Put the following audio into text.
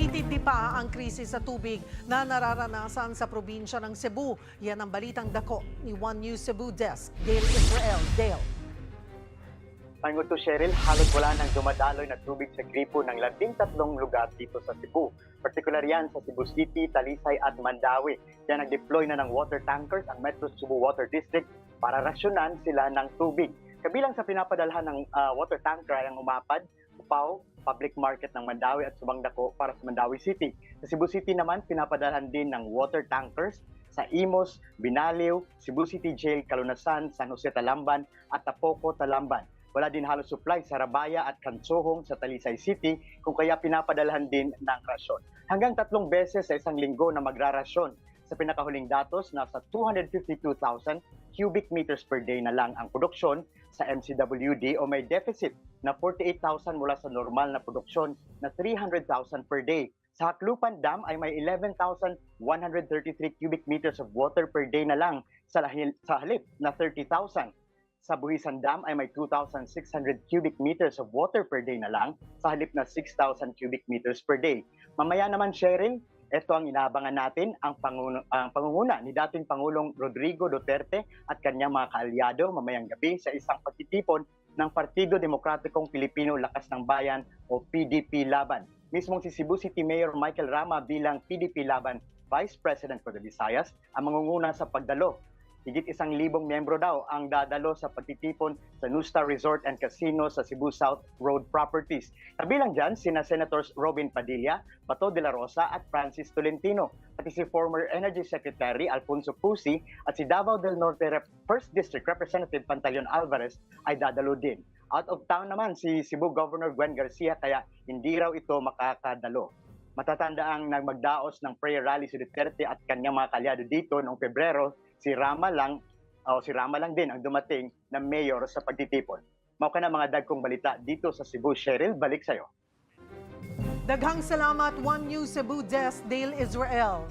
Tumitindi pa ang krisis sa tubig na nararanasan sa probinsya ng Cebu. Yan ang balitang dako ni One News Cebu Desk, Dale Israel. Dale. Panguto Cheryl, halos wala nang dumadaloy na tubig sa gripo ng labing tatlong lugar dito sa Cebu. Partikular yan sa Cebu City, Talisay at Mandawi. Kaya nag-deploy na ng water tankers ang Metro Cebu Water District para rasyonan sila ng tubig. Kabilang sa pinapadalhan ng ah, water tanker ay ang umapad, Upaw, Public Market ng Mandawi at Subang Dako para sa Mandawi City. Sa Cebu City naman, pinapadalhan din ng water tankers sa Imos, Binaliw, Cebu City Jail, Kalunasan, San Jose Talamban at Tapoco Talamban. Wala din halos supply sa Rabaya at Kansohong sa Talisay City kung kaya pinapadalhan din ng rasyon. Hanggang tatlong beses sa isang linggo na magrarasyon. Sa pinakahuling datos, nasa 252,000 cubic meters per day na lang ang produksyon sa MCWD o may deficit na 48,000 mula sa normal na produksyon na 300,000 per day. Sa Haklupan Dam ay may 11,133 cubic meters of water per day na lang sa, lahil, sa halip na 30,000. Sa Buhisan Dam ay may 2,600 cubic meters of water per day na lang sa halip na 6,000 cubic meters per day. Mamaya naman, Cheryl, ito ang inaabangan natin, ang, panguno, ang pangunguna ni dating Pangulong Rodrigo Duterte at kanyang mga kaalyado mamayang gabi sa isang pagtitipon ng Partido Demokratikong Pilipino Lakas ng Bayan o PDP Laban. Mismong si Cebu City Mayor Michael Rama bilang PDP Laban Vice President for the Visayas ang mangunguna sa pagdalo Higit isang libong miyembro daw ang dadalo sa pagtitipon sa Nusta Resort and Casino sa Cebu South Road Properties. Kabilang dyan, sina Senators Robin Padilla, Bato de la Rosa at Francis Tolentino, pati si former Energy Secretary Alfonso Pusi at si Davao del Norte Rep- 1st District Representative Pantaleon Alvarez ay dadalo din. Out of town naman si Cebu Governor Gwen Garcia kaya hindi raw ito makakadalo. Matatanda ang nagmagdaos ng prayer rally si Duterte at kanyang mga kalyado dito noong Pebrero, si Rama lang o si Rama lang din ang dumating na mayor sa pagtitipon. Mao ka na mga dagkong balita dito sa Cebu. Cheryl, balik sa'yo. Daghang salamat One News Cebu Desk, Dale Israel.